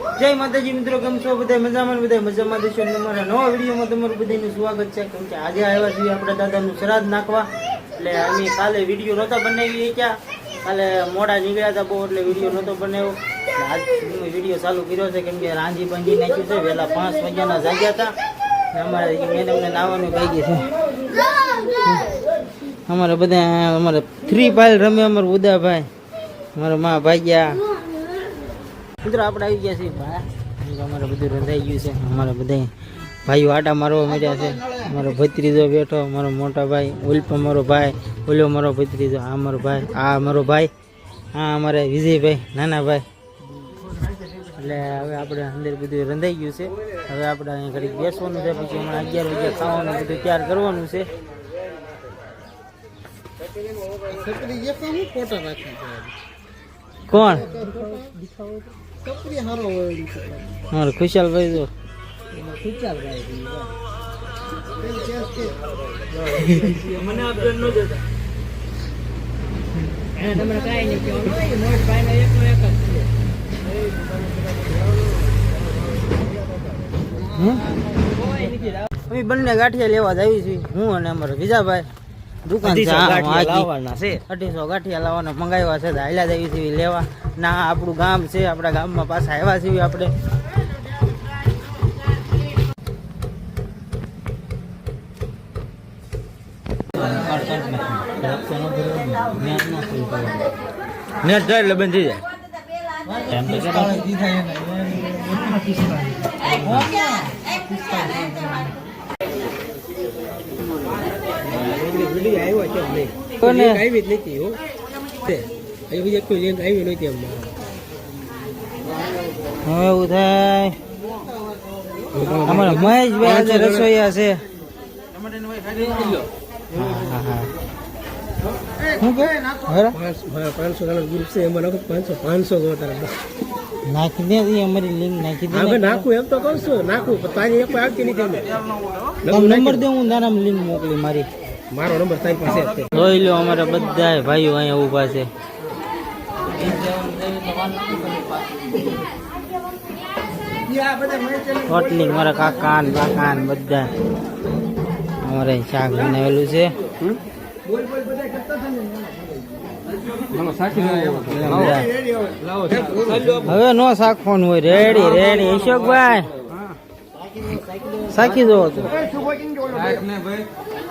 જય માતાજી મિત્રો, કેમ છો? બધા મજામાં બધા મજામાં દેશો તમારા નવા વિડીયોમાં તમારું બધાનું સ્વાગત છે. કેમ કે આજે આવ્યા છીએ આપણા દાદાનું શ્રાદ્ધ નાખવા. એટલે અમે કાલે વીડિયો નહોતા બનાવી ક્યાં. કાલે મોડા નીકળ્યા હતા બહુ એટલે વીડિયો નહોતો બનાવ્યો. આજ વીડિયો ચાલુ કર્યો છે. કેમ કે રાંધી બાંધી નાખ્યું છે. વહેલા પાંચ વાગ્યાના જાગ્યા હતા. અમારે મેડમને નાવાનું કહી ગયું છે. અમારે બધા, અમારે થ્રી પાઇલ રમે અમારે ઉદાભાઈ. અમારા મા ભાગ્યા. મિત્રો આપણે આવી ગયા છીએ બહાર. અમારે બધું રંધાઈ ગયું છે. અમારા બધા ભાઈઓ આટા મારવા મળ્યા છે. મારો ભત્રીજો બેઠો મારો મોટા ભાઈ ઉલ્પ મારો ભાઈ ઓલો મારો ભત્રીજો આ મારો ભાઈ આ મારો ભાઈ હા અમારે વિજયભાઈ નાના ભાઈ. એટલે હવે આપણે અંદર બધું રંધાઈ ગયું છે. હવે આપણે અહીંયા ઘડી બેસવાનું છે. પછી હમણાં અગિયાર વાગ્યા ખાવાનું બધું તૈયાર કરવાનું છે. કોણ? મારો ખુશાલભાઈ જો મને અપડેટ ન દેતા તમને કાંઈ નહીં કહેવાનું નોટ એકનો એક જ. છે અમે બંને ગાંઠિયા લેવા જ આવી છીએ હું અને અમારો વિજાભાઈ. દુકાન છે લાવવાના છે. અઢીસો ગાંઠિયા લાવવાના મંગાવ્યા છે તો દેવી જ આવી લેવા. ના આપણું ગામ છે આપણા ગામમાં પાછા આવ્યા છીએ આપણે. નેટ જાય એટલે બંધ થઈ જાય. કોને આવી જ નથી હો. અહીં બીજી કોઈ લિંક આવી નહોતી અમને એવું થાય. અમારા મહેશભાઈ આજે રસોઈયા છે. હા, હા. નાખો દે અમારી લિંક નાખી દે. નાખું એમ તો કહું છું નાખું તારી એક આવતી નથી નંબર દે. હું નાના લિંક મોકલી મારી. મારો નંબર તારી પાસે જોઈ લો અમારા બધા ભાઈઓ અહીંયા ઊભા છે. રોટલી મારા કાકા ને કાકા ને બધા અમારે શાક બનાવેલું છે. હવે નો શાકવાનું હોય રેડી રેડી. અશોકભાઈ સાખી દો તો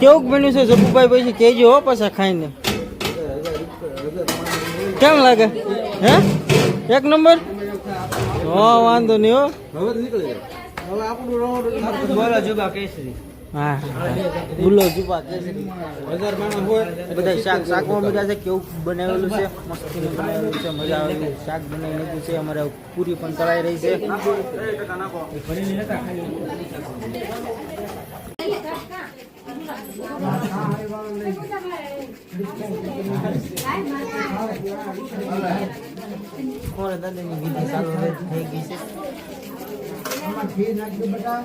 કેવું બન્યું છે જબુભાઈ પછી કેજો હો પાછા ખાઈને. કેમ લાગે? હે? એક નંબર? હો વાંધો નહીં હો. હા ગુલો જુબા બધા શાક શાકમાં છે કેવું બનાવેલું છે? મસ્તીનું બનાવેલું છે મજા આવે શાક બનાવી નાખ્યું છે અમારે પૂરી પણ તળાઈ રહી છે. કોણ દાદાની વિધિ ચાલુ થઈ ગઈ છે આમાં ઘી નાખ્યું એકવાર.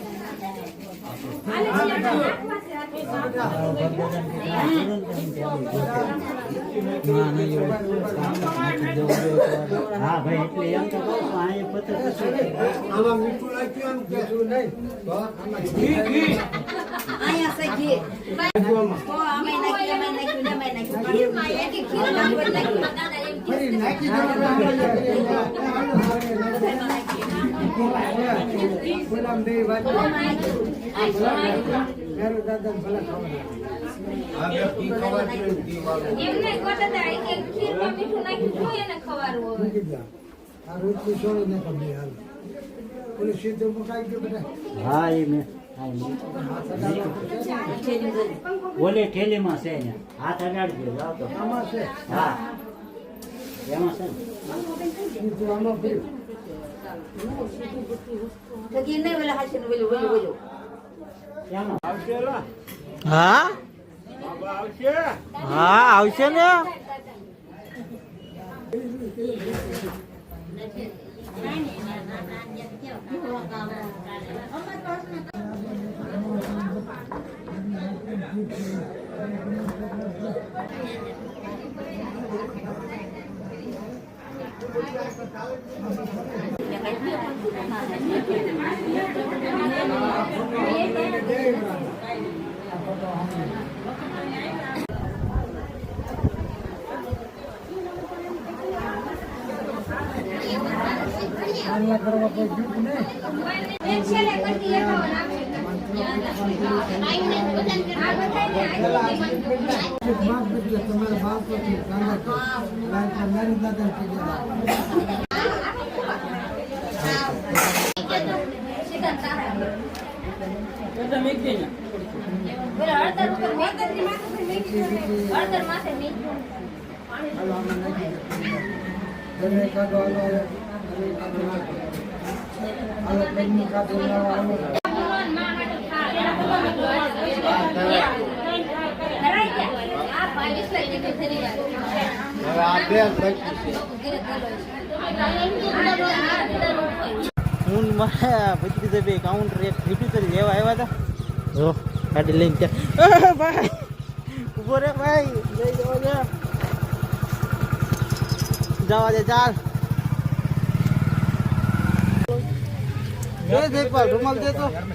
હા ભાઈ એટલે એમ તો કહું અહીંયા પત્ર અહીંયા નાખી ખીરમાં મીઠું નાખ્યું તો એને ખવારવું હવે હા એ મેં હા, એ મેં. ઓલે થેલીમાં છે ને હાથ અડાડજો જાઓ તો. હા. એમાં છે ને. હા હા આવશે ને એક છેલ્લે કટી એકાવન આપશે. આ બધાને આ સિદ્ધાંત આલો અને હળદર ઉપર હળદરની માથે ઉપર મેકી દો ને. હળદર માથે મેકી દો. ભગવાન મા હાટુ ખાય. ધરાઈ ગયા. આ બાવીસ લઈ લીધી ફરી વાર. હું મારા ભત્રીજા બે કાઉન્ટર એક ભીટું કરી લેવા આવ્યા હતા. જો ગાડી લઈને ત્યાં. "અ, ભાઈ. ઊભો રે ભાઈ. લઈ જવા દે. જવા દે ચાલ. રૂમાલ દે તો.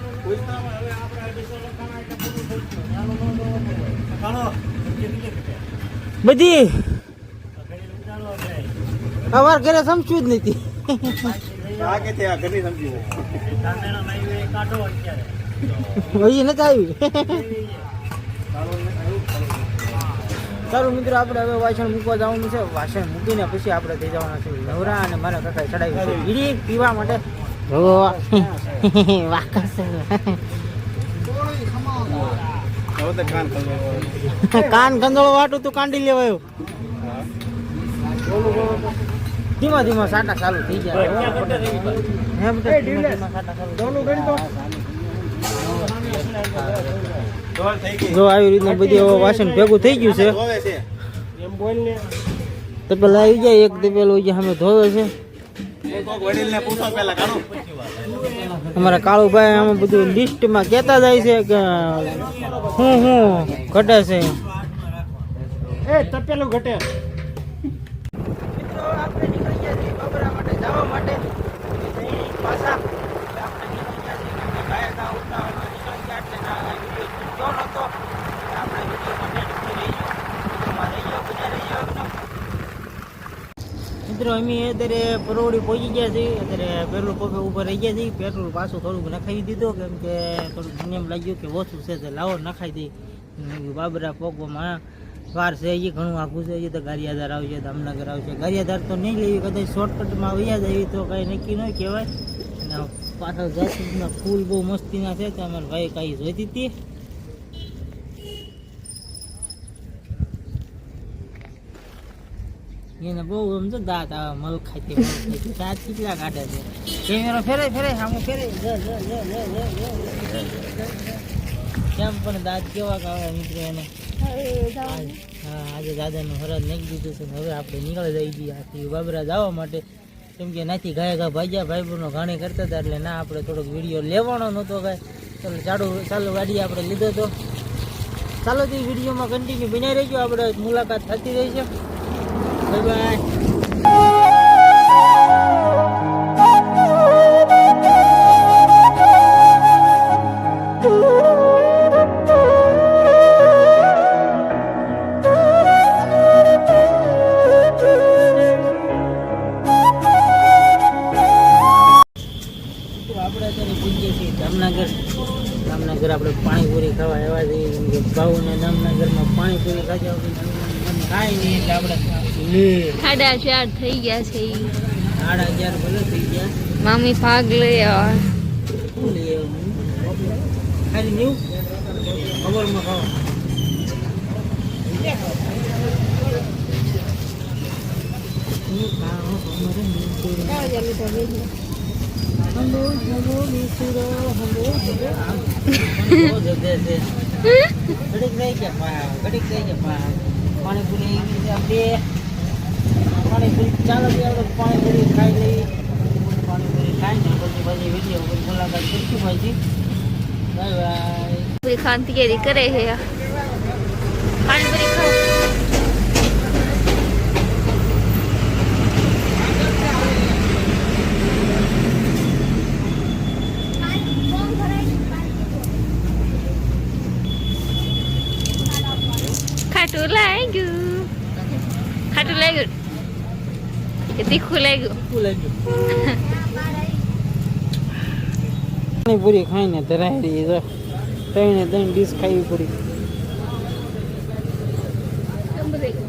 બધી? અમાર ઘરે સમજ્યું જ નથી. હજી નથી આવી. સારું મિત્રો, આપણે હવે વાસણ મૂકવા જવાનું છે. વાસણ મૂકીને પછી આપણે થઈ જવાના છે નવરા અને મારા કાકાએ ચડાવી છે. પીવા માટે વાકસ કાન કંદળો વાટું તું કાંડી લેવાયો ધીમા ધીમા સાટા ચાલુ થઈ જાય ધીમા ધીમા સાટા ચાલુ. થઈ જાય. જો આવી રીતના બધી હવે વાસણ ભેગું થઈ ગયું છે. તો પેલા આવી જાય એક પેલું જે સામે ધોવે છે. અમારા કાળુભાઈ આમાં બધું લિસ્ટમાં કહેતા જાય છે કે હું હું ઘટે છે. એ તપેલું ઘટે. મિત્રો આપણે નીકળી ગયા છીએ બાબરા માટે જવા માટે. પાછા મિત્રો અમે અત્યારે પરોવડી પહોંચી ગયા છીએ અત્યારે પેટ્રોલ પંપે ઉપર રહી ગયા છીએ પેટ્રોલ પાછું થોડુંક નખાવી દીધું, કેમ કે થોડુંક મને એમ લાગ્યું કે ઓછું છે તો લાવો, નખાઈ દઈ. બાબરા પોકવામાં વાર છે એ ઘણું આખું છે. હજી તો ગારિયાધાર આવશે દામનગર આવશે. ગારિયાધાર તો નહીં લેવી, કદાચ શોર્ટકટમાં આવી જાય તો કાંઈ નક્કી ન કહેવાય. અને પાછળ જાસૂદના ફૂલ બહુ મસ્તીના છે, તો અમારે ભાઈ કાંઈ જોઈતી હતી. એને બહુ તો દાંત આવે મલ ખાતી મલ ખાતી દાંત કેટલા કાઢે છે. કેમેરો ફેરે ફેરે સામું ફેરે. કેમ પણ દાંત કેવા કાવે મિત્રો એને? હા, આજે દાદાનું હરાજ નાખી દીધું છે હવે આપણે નીકળી જઈ ગયા આથી બાબરા જવા માટે. કેમ કે નાથી ગાય ગા ભાગ્યા ભાઈબંધનો ઘાણી કરતા હતા એટલે ના, આપણે થોડોક વીડિયો લેવાનો નહોતો કાંઈ. ચાલો ચાલુ ચાલુ, ગાડી આપણે લીધો તો. ચાલો, તે વિડીયોમાં કન્ટિન્યુ બનાવી રહીશું આપણે મુલાકાત થતી રહી છે. બાય બાય સાડા ચાર થઈ ગયા. છે મામી ભાગ લઈ બે પાણીપુરી ચાલો આપણે પાણી પાણીપુરી ખાઈ લઈએ. પાણીપુરી ખાઈને પછી પછી વીડિયો પછી મુલાકાત કરીશું પછી બાય બાય પૂરી ખાવાની તૈયારી કરે છે પાણીપુરી ખાઓ. ખાટું લાગ્યું. ખાટું લાગ્યું. કે તીખું લાગ્યું લાગ્યું પાણીપુરી ખાઈને ધરાઈ રહી તો ત્રણે ત્રણ ડીશ ખાવી પડી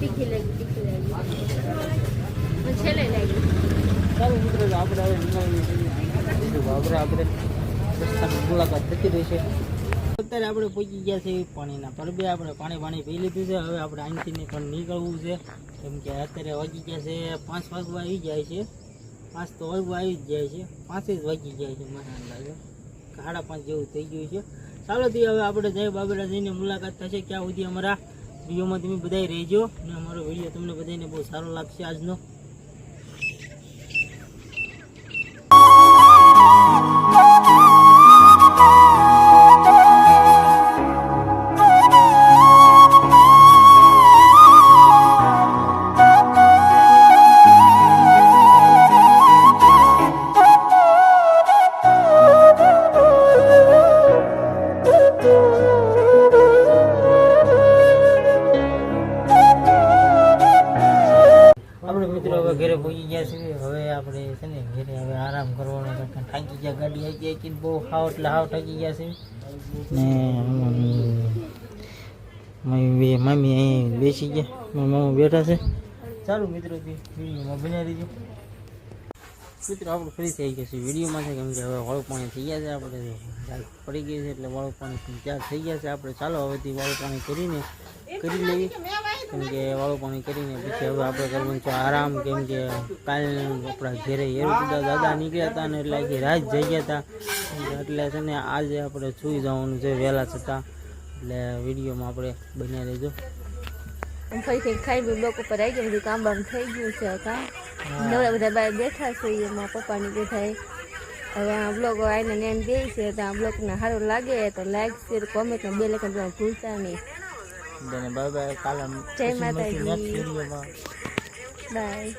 તીખી તીખી આપણે આપણે મુલાકાત થતી રહેશે અત્યારે આપણે પહોંચી ગયા છે પાણીના પરબે. આપણે પાણી પાણી પી લીધું છે. હવે આપણે અહીંથી પણ નીકળવું છે. કેમ કે અત્યારે વાગી ગયા છે પાંચ વાગવા આવી જાય છે. પાંચ તો વાગવા આવી જ જાય છે. પાંચે જ વાગી જાય છે મને અંદાજે. સાડા પાંચ જેવું થઈ ગયું છે. ચાલો તે હવે આપણે જય બાબરા જઈને મુલાકાત થશે ક્યાં સુધી અમારા વિડીયોમાં તમે બધાય રહેજો. અને અમારો વીડિયો તમને બધાને બહુ સારો લાગશે આજનો. હવે ઘરે પહોંચી ગયા છીએ. હવે આપણે છે ને ઘરે હવે આરામ કરવાનો થાકી ગયા, ગાડી આવી ગઈ કે બહુ હાવ એટલે હાવ થાકી ગયા છે ને મમ્મી મમ્મી અહીં બેસી ગયા. મામા બેઠા છે. ચાલો મિત્રો વિડીયોમાં બન્યા રહીજો. મિત્રો, આપણે ફરી થઈ ગયા છે વિડીયોમાં છે કેમ કે હવે વાળું પાણી થઈ ગયા છે. આપણે પડી ગઈ છે એટલે વાળું પાણી ચાર થઈ ગયા છે. આપણે ચાલો હવેથી વાળું પાણી કરીને કરી લઈએ. કેમ કે વાળું પાણી કરીને પછી હવે આપણે કરવાનું છે આરામ કેમ કે કાલ આપણા ઘેરે એરપુડા દાદા નીકળ્યા હતા ને એટલે આખી રાત જઈ ગયા હતા. એટલે છે ને આજે આપણે સુઈ જવાનું છે વહેલા છતાં. એટલે વિડીયોમાં આપણે બન્યા રહેજો. ફરીથી ખાઈ બી બ્લોક ઉપર આવી ગયા બધું કામ બામ થઈ ગયું છે કામ. નવરા બધા બાય બેઠા છે એમાં પપ્પાની બધા હવે આ બ્લોગ આવીને નેન દે છે તો આ બ્લોગને સારું લાગે તો લાઈક શેર કોમેન્ટ બે લેખન ભૂલતા નહીં. Bye bye. કાલે જય માતાજી. બાય